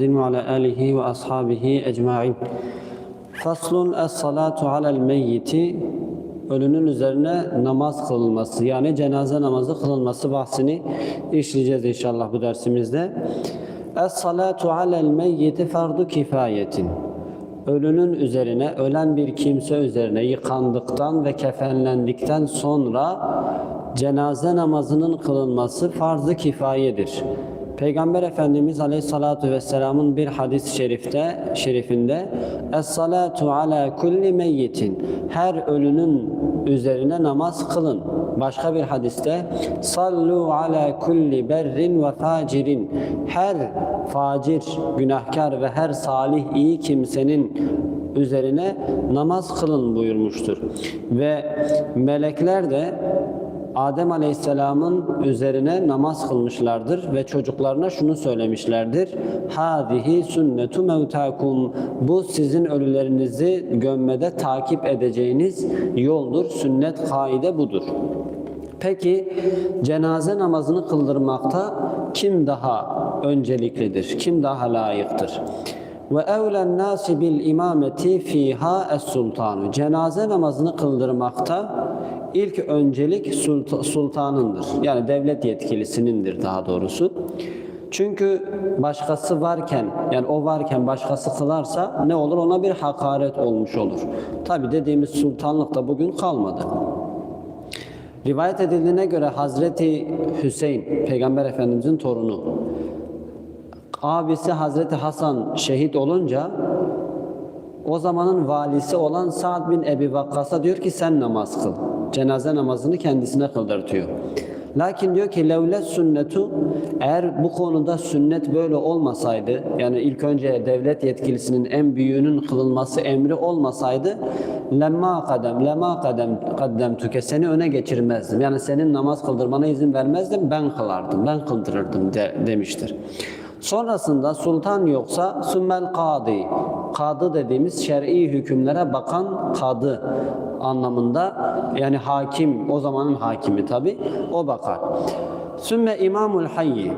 وعلى آله وأصحابه أجمعين Faslun es-salatu alel meyyiti ölünün üzerine namaz kılınması yani cenaze namazı kılınması bahsini işleyeceğiz inşallah bu dersimizde. Es-salatu alel meyyiti fardu kifayetin. Ölünün üzerine, ölen bir kimse üzerine yıkandıktan ve kefenlendikten sonra cenaze namazının kılınması farz-ı kifayedir. Peygamber Efendimiz Aleyhissalatu vesselam'ın bir hadis-i şerifte, şerifinde Es-salatu ala kulli meyyitin her ölünün üzerine namaz kılın. Başka bir hadiste sallu ala kulli berrin ve facirin her facir, günahkar ve her salih iyi kimsenin üzerine namaz kılın buyurmuştur. Ve melekler de Adem Aleyhisselam'ın üzerine namaz kılmışlardır ve çocuklarına şunu söylemişlerdir. Hadihi sünnetu mevtakum. Bu sizin ölülerinizi gömmede takip edeceğiniz yoldur. Sünnet kaide budur. Peki cenaze namazını kıldırmakta kim daha önceliklidir? Kim daha layıktır? Ve evlen nasi bil imameti fiha es sultanu. Cenaze namazını kıldırmakta ilk öncelik sulta, sultanındır. Yani devlet yetkilisinindir daha doğrusu. Çünkü başkası varken yani o varken başkası kılarsa ne olur ona bir hakaret olmuş olur. Tabi dediğimiz sultanlık da bugün kalmadı. Rivayet edildiğine göre Hazreti Hüseyin Peygamber Efendimizin torunu abisi Hazreti Hasan şehit olunca o zamanın valisi olan Sa'd bin Ebi Vakkas'a diyor ki sen namaz kıl. Cenaze namazını kendisine kıldırtıyor. Lakin diyor ki levlet sünnetu eğer bu konuda sünnet böyle olmasaydı yani ilk önce devlet yetkilisinin en büyüğünün kılınması emri olmasaydı lemma kadem lemma kadem kaddemtuke seni öne geçirmezdim. Yani senin namaz kıldırmana izin vermezdim ben kılardım ben kıldırırdım de, demiştir. Sonrasında sultan yoksa sümmel kadı. Kadı dediğimiz şer'i hükümlere bakan kadı anlamında yani hakim o zamanın hakimi tabi o bakar. Sümme imamul hayyi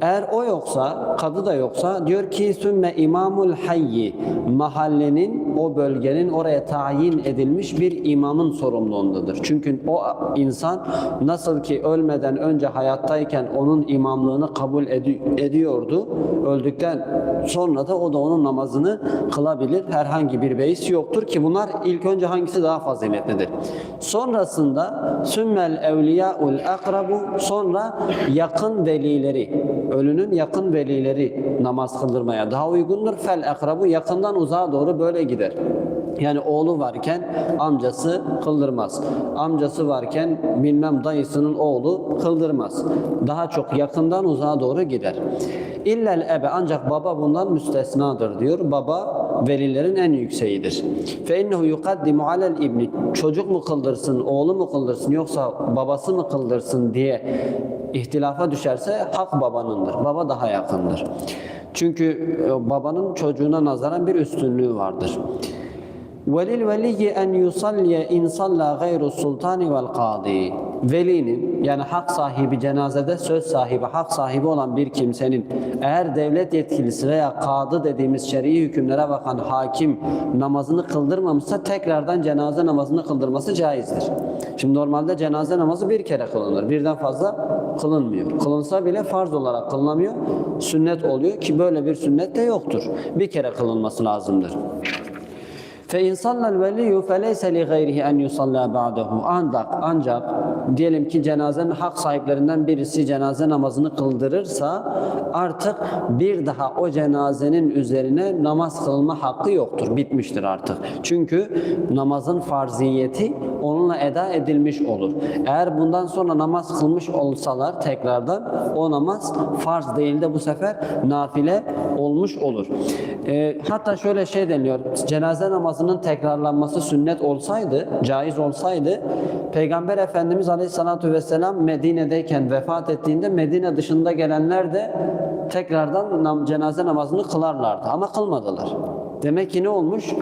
eğer o yoksa, kadı da yoksa diyor ki sümme imamul hayyi mahallenin, o bölgenin oraya tayin edilmiş bir imamın sorumluluğundadır. Çünkü o insan nasıl ki ölmeden önce hayattayken onun imamlığını kabul edi- ediyordu. Öldükten sonra da o da onun namazını kılabilir. Herhangi bir beis yoktur ki bunlar ilk önce hangisi daha faziletlidir. Sonrasında sümmel evliyaul akrabu sonra yakın velileri ölünün yakın velileri namaz kıldırmaya daha uygundur. Fel akrabu yakından uzağa doğru böyle gider. Yani oğlu varken amcası kıldırmaz. Amcası varken bilmem dayısının oğlu kıldırmaz. Daha çok yakından uzağa doğru gider. İllel ebe ancak baba bundan müstesnadır diyor. Baba velilerin en yükseğidir. Fe innehu yukaddimu alel ibni çocuk mu kıldırsın, oğlu mu kıldırsın yoksa babası mı kıldırsın diye ihtilafa düşerse hak babanındır. Baba daha yakındır. Çünkü e, babanın çocuğuna nazaran bir üstünlüğü vardır. Velil veliyyi en yusalliye in salla gayru sultani vel kadi. Velinin yani hak sahibi cenazede söz sahibi, hak sahibi olan bir kimsenin eğer devlet yetkilisi veya kadı dediğimiz şer'i hükümlere bakan hakim namazını kıldırmamışsa tekrardan cenaze namazını kıldırması caizdir. Şimdi normalde cenaze namazı bir kere kılınır. Birden fazla kılınmıyor. Kılınsa bile farz olarak kılınamıyor. Sünnet oluyor ki böyle bir sünnet de yoktur. Bir kere kılınması lazımdır. فَاِنْ صَلَّ الْوَلِيُّ فَلَيْسَ لِغَيْرِهِ اَنْ يُصَلَّى بَعْدَهُ Ancak, ancak diyelim ki cenazenin hak sahiplerinden birisi cenaze namazını kıldırırsa artık bir daha o cenazenin üzerine namaz kılma hakkı yoktur. Bitmiştir artık. Çünkü namazın farziyeti onunla eda edilmiş olur. Eğer bundan sonra namaz kılmış olsalar tekrardan o namaz farz değil de bu sefer nafile olmuş olur. Ee, hatta şöyle şey deniliyor. Cenaze namazının tekrarlanması sünnet olsaydı, caiz olsaydı Peygamber Efendimiz Aleyhisselatü Vesselam Medine'deyken vefat ettiğinde Medine dışında gelenler de tekrardan cenaze namazını kılarlardı ama kılmadılar. Demek ki ne olmuş?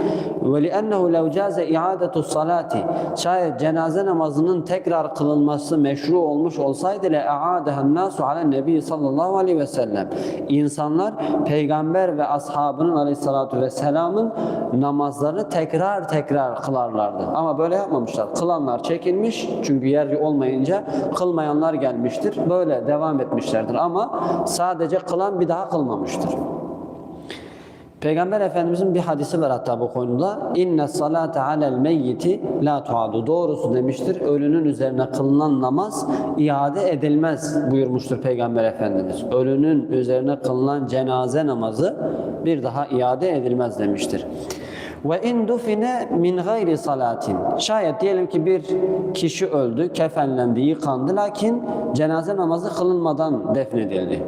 وَلِأَنَّهُ لَوْ جَازَ اِعَادَةُ الصَّلَاةِ Şayet cenaze namazının tekrar kılınması meşru olmuş olsaydı لَاَعَادَهَا النَّاسُ عَلَى النَّبِيِّ sallallahu aleyhi ve sellem. İnsanlar peygamber ve ashabının aleyhissalatu vesselamın namazlarını tekrar tekrar kılarlardı. Ama böyle yapmamışlar. Kılanlar çekilmiş çünkü yer olmayınca kılmayanlar gelmiştir. Böyle devam etmişlerdir ama sadece kılan bir daha kılmamıştır. Peygamber Efendimizin bir hadisi var hatta bu konuda. İnne salate alel meyyiti la tuadu. Doğrusu demiştir. Ölünün üzerine kılınan namaz iade edilmez buyurmuştur Peygamber Efendimiz. Ölünün üzerine kılınan cenaze namazı bir daha iade edilmez demiştir. Ve in dufine min gayri salatin. Şayet diyelim ki bir kişi öldü, kefenlendi, yıkandı lakin cenaze namazı kılınmadan defnedildi.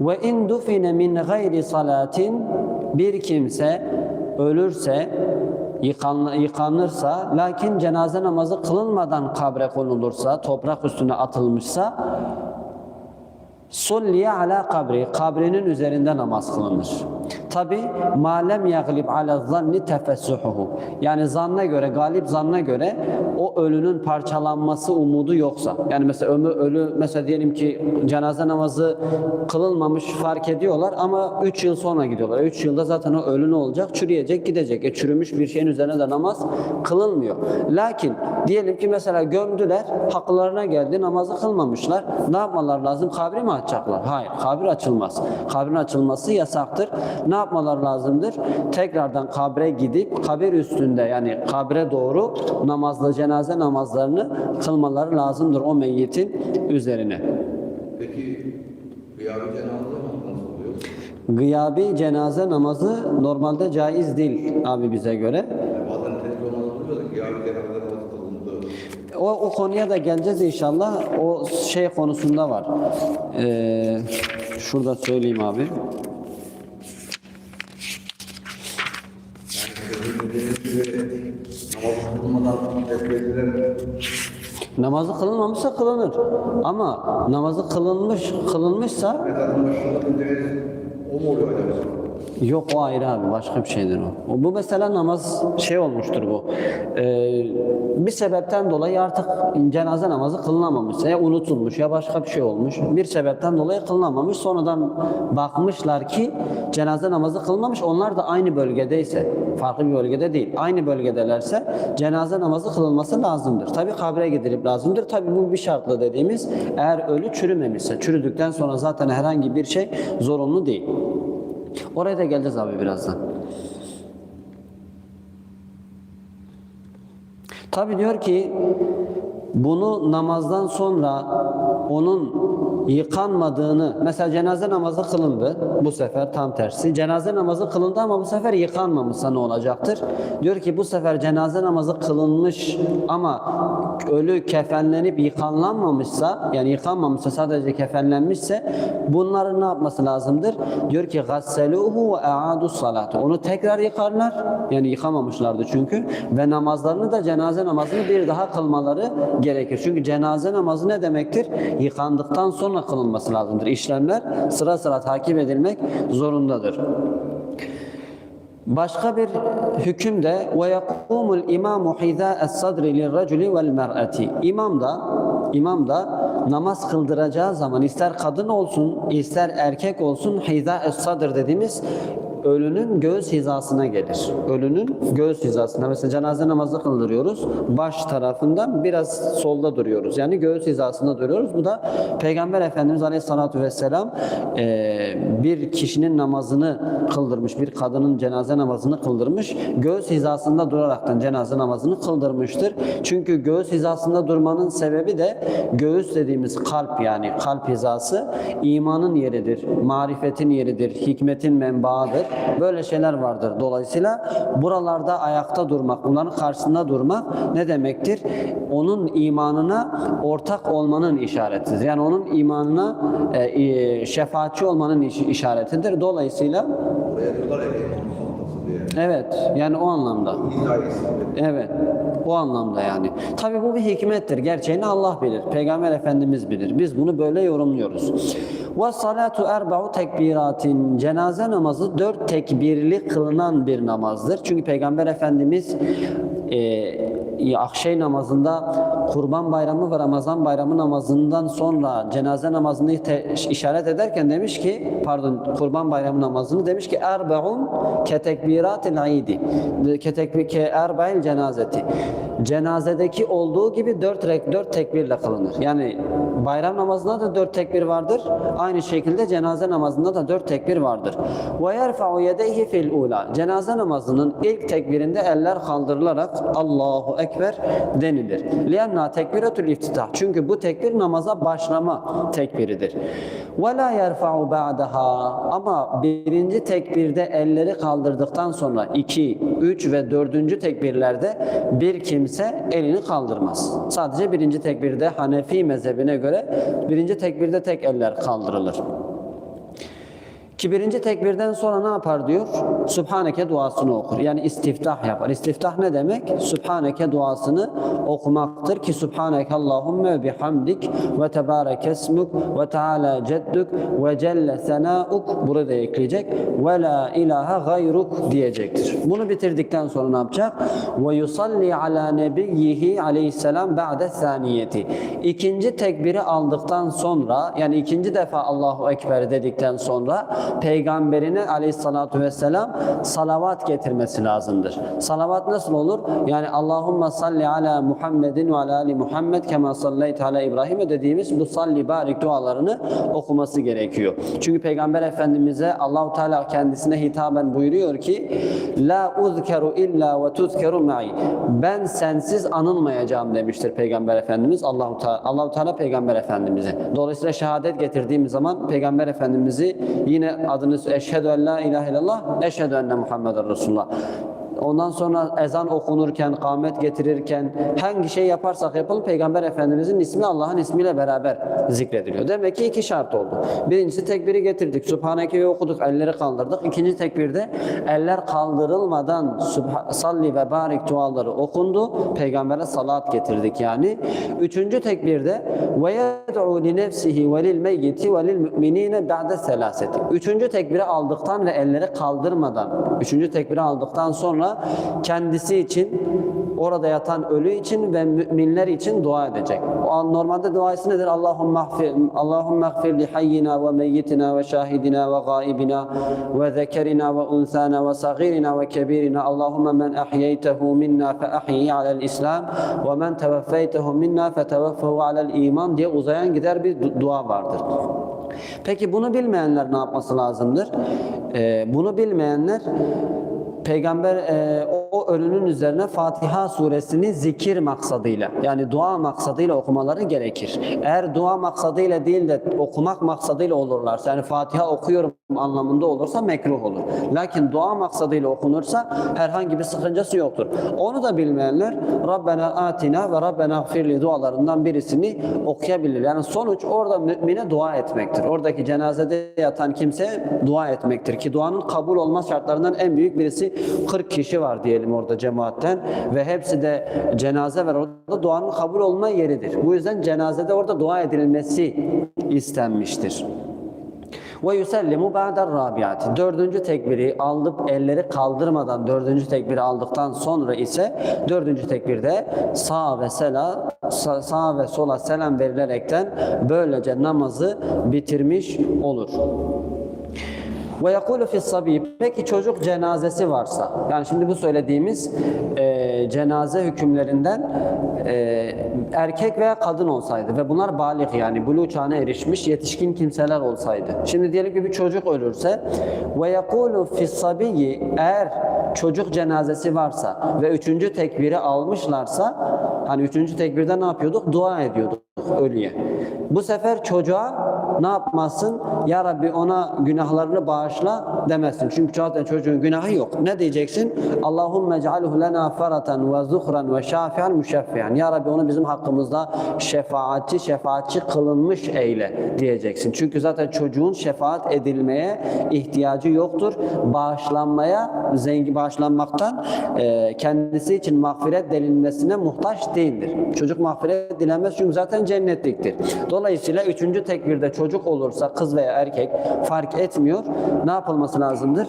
Ve in dufine min gayri salatin bir kimse ölürse yıkan, yıkanırsa lakin cenaze namazı kılınmadan kabre konulursa toprak üstüne atılmışsa Sulliye ala kabri, kabrinin üzerinde namaz kılınır. Tabi malem yaglib ala zanni tefessuhuhu. Yani zanna göre, galip zanna göre o ölünün parçalanması umudu yoksa. Yani mesela ömü ölü mesela diyelim ki cenaze namazı kılınmamış fark ediyorlar ama 3 yıl sonra gidiyorlar. 3 yılda zaten o ölü ne olacak? Çürüyecek, gidecek. E, çürümüş bir şeyin üzerine de namaz kılınmıyor. Lakin diyelim ki mesela gömdüler, haklarına geldi, namazı kılmamışlar. Ne yapmalar lazım? Kabri mi açacaklar? Hayır, kabir açılmaz. Kabrin açılması yasaktır. Ne yapmalar lazımdır? Tekrardan kabre gidip kabir üstünde yani kabre doğru namazla cenaze namazlarını kılmaları lazımdır o meyyitin üzerine. Peki gıyabi cenaze? Gıyabi cenaze namazı normalde caiz değil abi bize göre. Yani bazen televizyonlarda oluyor da gıyabi cenaze namazı kılındı. O, o konuya da geleceğiz inşallah. O şey konusunda var. Ee, şurada söyleyeyim abi. Namazı kılınmamışsa kılınır. Ama namazı kılınmış kılınmışsa o mu oluyor? Yok o ayrı abi başka bir şeydir o. bu mesela namaz şey olmuştur bu. Ee, bir sebepten dolayı artık cenaze namazı kılınamamış. Ya unutulmuş ya başka bir şey olmuş. Bir sebepten dolayı kılınamamış. Sonradan bakmışlar ki cenaze namazı kılınmamış. Onlar da aynı bölgedeyse farklı bir bölgede değil. Aynı bölgedelerse cenaze namazı kılınması lazımdır. Tabi kabre gidilip lazımdır. Tabi bu bir şartla dediğimiz eğer ölü çürümemişse. Çürüdükten sonra zaten herhangi bir şey zorunlu değil. Oraya da geleceğiz abi birazdan. Tabi diyor ki bunu namazdan sonra onun yıkanmadığını mesela cenaze namazı kılındı bu sefer tam tersi cenaze namazı kılındı ama bu sefer yıkanmamışsa ne olacaktır? Diyor ki bu sefer cenaze namazı kılınmış ama ölü kefenlenip yıkanlanmamışsa yani yıkanmamışsa sadece kefenlenmişse bunların ne yapması lazımdır? Diyor ki gasseluhu ve aadu salatu. Onu tekrar yıkarlar. Yani yıkamamışlardı çünkü ve namazlarını da cenaze namazını bir daha kılmaları gerekir. Çünkü cenaze namazı ne demektir? Yıkandıktan sonra kılınması lazımdır. İşlemler sıra sıra takip edilmek zorundadır. Başka bir hüküm de ve yakumul imamu hiza'es sadri lirraculi vel mer'ati. İmam da imam da namaz kıldıracağı zaman ister kadın olsun ister erkek olsun hiza'es sadr dediğimiz ölünün göğüs hizasına gelir. Ölünün göğüs hizasına. Mesela cenaze namazı kıldırıyoruz. Baş tarafından biraz solda duruyoruz. Yani göğüs hizasında duruyoruz. Bu da Peygamber Efendimiz Aleyhisselatü Vesselam eee, bir kişinin namazını kıldırmış. Bir kadının cenaze namazını kıldırmış. Göğüs hizasında duraraktan cenaze namazını kıldırmıştır. Çünkü göğüs hizasında durmanın sebebi de göğüs dediğimiz kalp yani kalp hizası imanın yeridir. Marifetin yeridir. Hikmetin menbaıdır. Böyle şeyler vardır. Dolayısıyla buralarda ayakta durmak, bunların karşısında durmak ne demektir? Onun imanına ortak olmanın işaretidir. Yani onun imanına e, şefaatçi olmanın iş- işaretidir. Dolayısıyla evet yani o anlamda. Evet. O anlamda yani. Tabi bu bir hikmettir. Gerçeğini Allah bilir. Peygamber Efendimiz bilir. Biz bunu böyle yorumluyoruz. Ve salatu erba'u tekbiratin. Cenaze namazı dört tekbirli kılınan bir namazdır. Çünkü Peygamber Efendimiz e, akşey namazında Kurban Bayramı ve Ramazan Bayramı namazından sonra cenaze namazını işaret ederken demiş ki pardon Kurban Bayramı namazını demiş ki erbe'un ke tekbiratil idi ke tekbir ke erba'il cenazeti cenazedeki olduğu gibi dört dört tekbirle kılınır. Yani bayram namazında da dört tekbir vardır. Aynı şekilde cenaze namazında da dört tekbir vardır. Ve yerfa'u yedeyhi fil ula. Cenaze namazının ilk tekbirinde eller kaldırılarak Allahu Ekber denilir. Lianna tekbiretül iftitah. Çünkü bu tekbir namaza başlama tekbiridir. Ve la yerfa'u ba'daha. Ama birinci tekbirde elleri kaldırdıktan sonra iki, üç ve dördüncü tekbirlerde bir kimse elini kaldırmaz. Sadece birinci tekbirde Hanefi mezhebine göre birinci tekbirde tek eller kaldırılır. Ki birinci tekbirden sonra ne yapar diyor? Subhaneke duasını okur. Yani istiftah yapar. İstiftah ne demek? Subhaneke duasını okumaktır ki Subhaneke Allahümme bihamdik ve tebarek esmuk ve teala cedduk ve celle senauk burada ekleyecek ve la ilahe gayruk diyecektir. Bunu bitirdikten sonra ne yapacak? Ve yusalli ala nebiyyihi aleyhisselam ba'de saniyeti. İkinci tekbiri aldıktan sonra yani ikinci defa Allahu Ekber dedikten sonra peygamberine aleyhissalatu vesselam salavat getirmesi lazımdır. Salavat nasıl olur? Yani Allahumma salli ala Muhammedin ve ala ali Muhammed kema salleyt ala İbrahim'e dediğimiz bu salli barik dualarını okuması gerekiyor. Çünkü peygamber efendimize Allahu Teala kendisine hitaben buyuruyor ki la uzkeru illa ve tuzkeru ma'i. Ben sensiz anılmayacağım demiştir peygamber efendimiz Allahu Teala Allahu Teala peygamber efendimize. Dolayısıyla şehadet getirdiğimiz zaman peygamber efendimizi yine adını eşhedü en la ilahe illallah eşhedü enne Muhammeden Resulullah. Ondan sonra ezan okunurken, kâmet getirirken hangi şey yaparsak yapalım Peygamber Efendimizin ismi Allah'ın ismiyle beraber zikrediliyor. Demek ki iki şart oldu. Birincisi tekbiri getirdik. Subhaneke'yi okuduk, elleri kaldırdık. İkinci tekbirde eller kaldırılmadan salli ve barik duaları okundu. Peygamber'e salat getirdik yani. Üçüncü tekbirde ve yed'u li nefsihi ve lil meyyiti ve lil müminine ba'de selaseti. Üçüncü tekbiri aldıktan ve elleri kaldırmadan, üçüncü tekbiri aldıktan sonra kendisi için, orada yatan ölü için ve müminler için dua edecek. O an normalde duası nedir? Allahümme gfir, Allahümme gfir li hayyina ve meyyitina ve şahidina ve gaibina ve zekerina ve unsana ve sagirina ve kebirina. Allahümme men ahyeytehu minna fe ahyi alel islam ve men teveffeytehu minna fe teveffehu alel iman diye uzayan gider bir du- dua vardır. Peki bunu bilmeyenler ne yapması lazımdır? Ee, bunu bilmeyenler Peygamber e, o, ölünün üzerine Fatiha suresini zikir maksadıyla yani dua maksadıyla okumaları gerekir. Eğer dua maksadıyla değil de okumak maksadıyla olurlarsa yani Fatiha okuyorum anlamında olursa mekruh olur. Lakin dua maksadıyla okunursa herhangi bir sakıncası yoktur. Onu da bilmeyenler Rabbena atina ve Rabbena gfirli dualarından birisini okuyabilir. Yani sonuç orada mümine dua etmektir. Oradaki cenazede yatan kimse dua etmektir ki duanın kabul olma şartlarından en büyük birisi 40 kişi var diyelim orada cemaatten ve hepsi de cenaze var orada duanın kabul olma yeridir. Bu yüzden cenazede orada dua edilmesi istenmiştir. Ve yusellimu ba'der rabiati. Dördüncü tekbiri alıp elleri kaldırmadan dördüncü tekbiri aldıktan sonra ise dördüncü tekbirde sağ ve sela sağ ve sola selam verilerekten böylece namazı bitirmiş olur. Ve yekulu fis sabi. Peki çocuk cenazesi varsa, yani şimdi bu söylediğimiz e, cenaze hükümlerinden e, erkek veya kadın olsaydı ve bunlar balik yani buluğ çağına erişmiş yetişkin kimseler olsaydı. Şimdi diyelim ki bir çocuk ölürse ve yekulu fis sabi eğer çocuk cenazesi varsa ve üçüncü tekbiri almışlarsa hani üçüncü tekbirde ne yapıyorduk? Dua ediyorduk ölüye. Bu sefer çocuğa ne yapmazsın? Ya Rabbi ona günahlarını bağışla demezsin. Çünkü zaten çocuğun günahı yok. Ne diyeceksin? Allahümme cealhu lena feratan ve zuhran ve şafian müşeffian. Ya Rabbi onu bizim hakkımızda şefaatçi, şefaatçi kılınmış eyle diyeceksin. Çünkü zaten çocuğun şefaat edilmeye ihtiyacı yoktur. Bağışlanmaya, zengin bağışlanmaktan e, kendisi için mağfiret dilenmesine muhtaç değildir. Çocuk mağfiret dilenmez çünkü zaten cennetliktir. Dolayısıyla üçüncü tekbirde çocuk olursa kız veya erkek fark etmiyor. Ne yapılması lazımdır?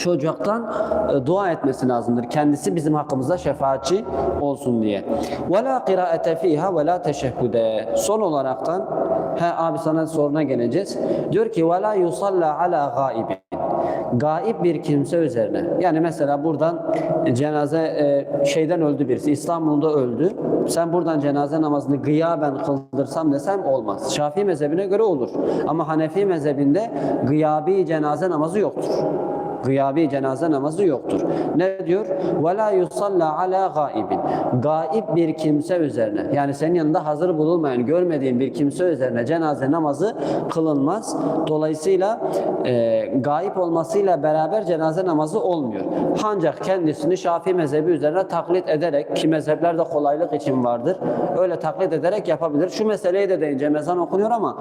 çocuktan e, dua etmesi lazımdır. Kendisi bizim hakkımızda şefaatçi olsun diye. Ve la kıraate fiha ve la teşehhude. Son olaraktan he abi sana soruna geleceğiz. Diyor ki ve la yusalla ala gaibin. Gaib bir kimse üzerine. Yani mesela buradan cenaze e, şeyden öldü birisi. İstanbul'da öldü. Sen buradan cenaze namazını gıyaben kıldırsam desem olmaz. Şafii mezhebine göre olur. Ama Hanefi mezhebinde gıyabi cenaze namazı yoktur gıyabi cenaze namazı yoktur. Ne diyor? وَلَا يُصَلَّ عَلَى gaibin. Gaib bir kimse üzerine. Yani senin yanında hazır bulunmayan, görmediğin bir kimse üzerine cenaze namazı kılınmaz. Dolayısıyla e, gaib olmasıyla beraber cenaze namazı olmuyor. Ancak kendisini Şafii mezhebi üzerine taklit ederek, ki mezheplerde kolaylık için vardır, öyle taklit ederek yapabilir. Şu meseleyi de deyince ezan okunuyor ama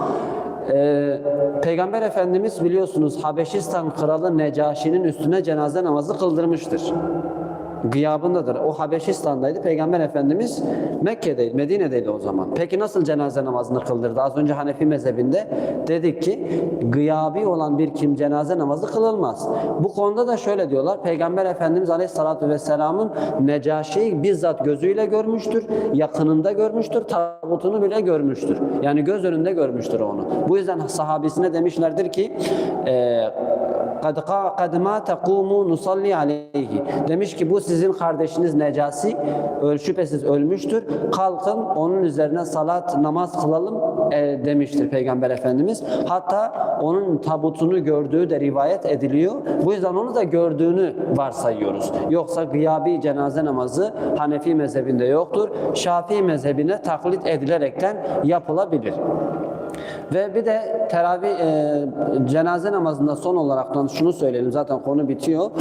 ee, Peygamber Efendimiz biliyorsunuz Habeşistan kralı Necaşi'nin üstüne cenaze namazı kıldırmıştır. Gıyabındadır. O Habeşistan'daydı. Peygamber Efendimiz Mekke'deydi, Medine'deydi o zaman. Peki nasıl cenaze namazını kıldırdı? Az önce Hanefi mezhebinde dedik ki gıyabi olan bir kim cenaze namazı kılılmaz. Bu konuda da şöyle diyorlar. Peygamber Efendimiz Aleyhisselatü Vesselam'ın Necaşi'yi bizzat gözüyle görmüştür. Yakınında görmüştür. Tabutunu bile görmüştür. Yani göz önünde görmüştür onu. Bu yüzden sahabisine demişlerdir ki e, kad kad ma taqumu nusalli aleyhi. Demiş ki bu sizin kardeşiniz Necasi şüphesiz ölmüştür. Kalkın onun üzerine salat namaz kılalım e, demiştir Peygamber Efendimiz. Hatta onun tabutunu gördüğü de rivayet ediliyor. Bu yüzden onu da gördüğünü varsayıyoruz. Yoksa gıyabi cenaze namazı Hanefi mezhebinde yoktur. Şafii mezhebine taklit edilerekten yapılabilir. Ve bir de teravih e, cenaze namazında son olaraktan şunu söyleyelim zaten konu bitiyor.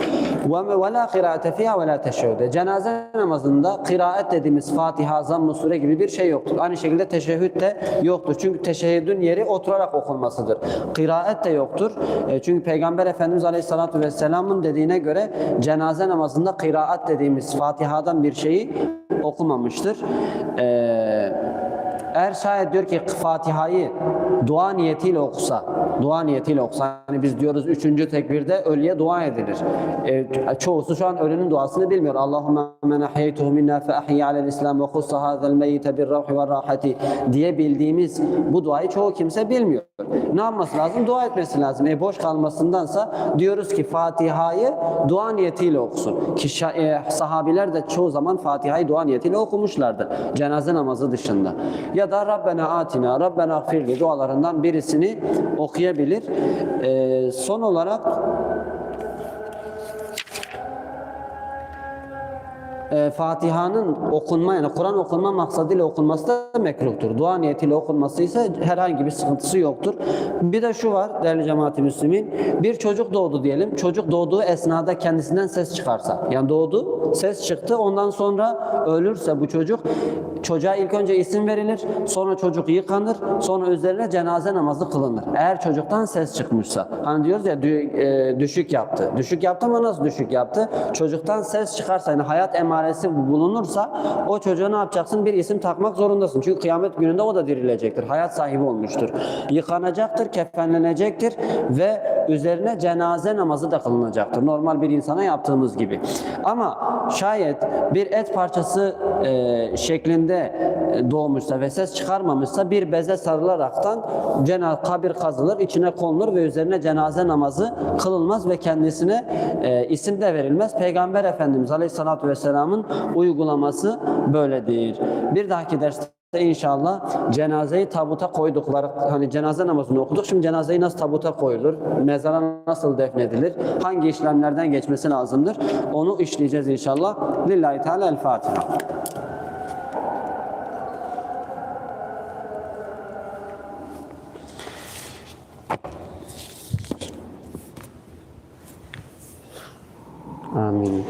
Ve la kıraate fiha ve la teşehhüde. Cenaze namazında kıraat dediğimiz Fatiha, Zamm-ı Sure gibi bir şey yoktur. Aynı şekilde teşehhüd de yoktur. Çünkü teşehhüdün yeri oturarak okunmasıdır. Kıraat de yoktur. E, çünkü Peygamber Efendimiz Aleyhisselatü Vesselam'ın dediğine göre cenaze namazında kıraat dediğimiz Fatiha'dan bir şeyi okumamıştır. Eee eğer şayet diyor ki Fatiha'yı dua niyetiyle okusa, dua niyetiyle okusa, hani biz diyoruz üçüncü tekbirde ölüye dua edilir. E, çoğusu şu an ölünün duasını bilmiyor. Allahümme men ahyeytuhu minna fe ahyi alel islam ve kussa hazel meyyite bir ravhi ve rahati diye bildiğimiz bu duayı çoğu kimse bilmiyor. Ne yapması lazım? Dua etmesi lazım. E boş kalmasındansa diyoruz ki Fatiha'yı dua niyetiyle okusun. Ki e, sahabiler de çoğu zaman Fatiha'yı dua niyetiyle okumuşlardı. Cenaze namazı dışında. Ya da Rabbena atina, Rabbena gfirli dualarından birisini okuyabilir. E, son olarak e, Fatiha'nın okunma yani Kur'an okunma maksadıyla okunması da mekruhtur. Dua niyetiyle okunması ise herhangi bir sıkıntısı yoktur. Bir de şu var değerli cemaat-i müslümin. Bir çocuk doğdu diyelim. Çocuk doğduğu esnada kendisinden ses çıkarsa. Yani doğdu, ses çıktı. Ondan sonra ölürse bu çocuk çocuğa ilk önce isim verilir. Sonra çocuk yıkanır. Sonra üzerine cenaze namazı kılınır. Eğer çocuktan ses çıkmışsa. Hani diyoruz ya e, düşük yaptı. Düşük yaptı ama nasıl düşük yaptı? Çocuktan ses çıkarsa yani hayat emaresi bulunursa o çocuğa ne yapacaksın? Bir isim takmak zorundasın. Çünkü kıyamet gününde o da dirilecektir. Hayat sahibi olmuştur. Yıkanacaktır, kefenlenecektir ve üzerine cenaze namazı da kılınacaktır. Normal bir insana yaptığımız gibi. Ama şayet bir et parçası e, şeklinde e, doğmuşsa ve ses çıkarmamışsa bir beze sarılaraktan cenaz kabir kazılır, içine konulur ve üzerine cenaze namazı kılınmaz ve kendisine e, isim de verilmez. Peygamber Efendimiz Aleyhisselatü Vesselam'ın uygulaması böyledir. Bir dahaki derste İnşallah cenazeyi tabuta koydukları, hani cenaze namazını okuduk. Şimdi cenazeyi nasıl tabuta koyulur? Mezara nasıl defnedilir? Hangi işlemlerden geçmesi lazımdır? Onu işleyeceğiz inşallah. Lillahi Teala El Fatiha. Amin.